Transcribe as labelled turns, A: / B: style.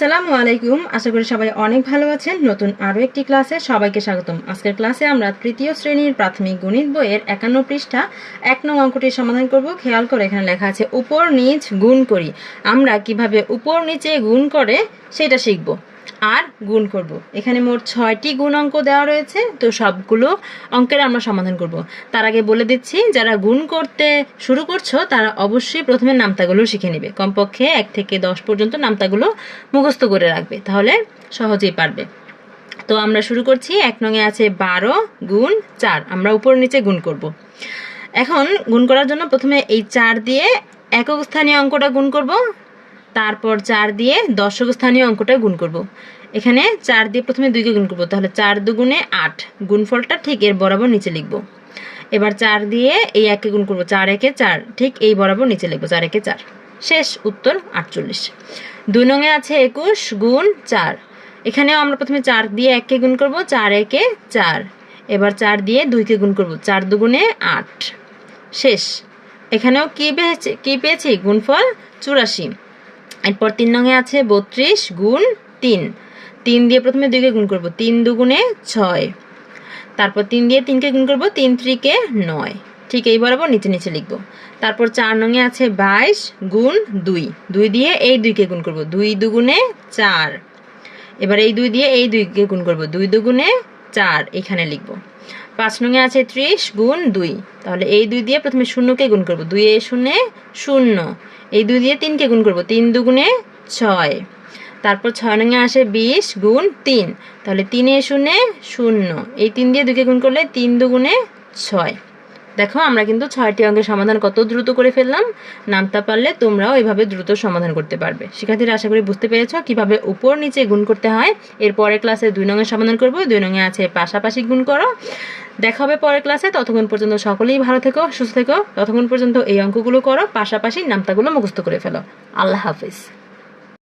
A: আসসালামু আলাইকুম। আশা করি সবাই অনেক ভালো আছেন। নতুন আরও একটি ক্লাসে সবাইকে স্বাগতম। আজকের ক্লাসে আমরা তৃতীয় শ্রেণির প্রাথমিক গণিত বইয়ের একান্ন পৃষ্ঠা, এক নং অঙ্কটির সমাধান করব। খেয়াল করে এখানে লেখা আছে, উপর নিচ গুণ করি। আমরা কীভাবে উপর নিচে গুণ করে সেটা শিখব? আর গুণ করব। এখানে মোট ছয়টি গুণ অঙ্ক দেওয়া রয়েছে, তো সবগুলো অঙ্কের আমরা সমাধান করব। তার আগে বলে দিচ্ছি, যারা গুণ করতে শুরু করছ, তারা অবশ্যই প্রথমে নামতাগুলো শিখে নেবে। কমপক্ষে এক থেকে দশ পর্যন্ত নামতাগুলো মুখস্থ করে রাখবে, তাহলে সহজেই পারবে। তো আমরা শুরু করছি, এক নঙে আছে বারো গুণ চার, আমরা উপর নিচে গুণ করব। এখন গুণ করার জন্য প্রথমে এই চার দিয়ে একক স্থানীয় অঙ্কটা গুণ করব। তারপর চার দিয়ে দশক স্থানীয় অঙ্কটা গুণ করব। এখানে চার দিয়ে প্রথমে দুইকে গুণ করব, তাহলে চার দুগুণে আট। গুণফলটা ঠিক এর বরাবর নিচে লিখব। এবার চার দিয়ে এই একে গুণ করব, চার একে চার। ঠিক এই বরাবর নিচে লিখব, চার একে চার। শেষ উত্তর আটচল্লিশ। দুই নঙে আছে একুশ গুণ চার। এখানেও আমরা প্রথমে চার দিয়ে এককে গুণ করব, চার একে চার। এবার চার দিয়ে দুইকে গুণ করব, চার দুগুণে আট। শেষ। এখানেও কি পেয়েছি, কী পেয়েছি? গুণফল চুরাশি। এরপর তিন নঙে আছে বত্রিশ গুণ তিন। তিন দিয়ে প্রথমে দুইকে গুণ করব, তিন দুগুণে ছয়। তারপর তিন দিয়ে তিনকে গুণ করব, তিন ত্রিকে নয়। ঠিক এই বরাবর নিচে নিচে লিখব। তারপর চার নঙে আছে বাইশ গুণ দুই। দুই দিয়ে এই দুইকে গুণ করব, দুই দুগুণে চার। এবার এই দুই দিয়ে এই দুইকে গুণ করব, দুই দুগুণে চার, এখানে লিখব। পাঁচ নঙে আছে ত্রিশ গুণ দুই। তাহলে এই দুই দিয়ে প্রথমে শূন্যকে গুণ করব। দুই এ শূন্যে শূন্য। এই দুই দিয়ে তিনকে গুণ করব। তিন দুগুণে ছয়। তারপর ছয় নঙে আসে বিশ গুণ তিন। তাহলে তিনে শূন্যে শূন্য। এই তিন দিয়ে দুকে গুণ করলে তিন দুগুণে ছয়। দেখো, আমরা কিন্তু ছয়টি অঙ্কের সমাধান কত দ্রুত করে ফেললাম? নামতা পারলে তোমরাও এভাবে দ্রুত সমাধান করতে পারবে। শিক্ষার্থীরা, আশা করি বুঝতে পেরেছ কীভাবে উপর নিচে গুণ করতে হয়। এর পরের ক্লাসে দুই নঙের সমাধান করব। দুই নঙে আছে পাশাপাশি গুণ করো। দেখা হবে পরের ক্লাসে। ততক্ষণ পর্যন্ত সকলেই ভালো থেকো, সুস্থ থেকো। ততক্ষণ পর্যন্ত এই অঙ্কগুলো করো, পাশাপাশি নামতাগুলো মুখস্থ করে ফেলো। আল্লাহ হাফিজ।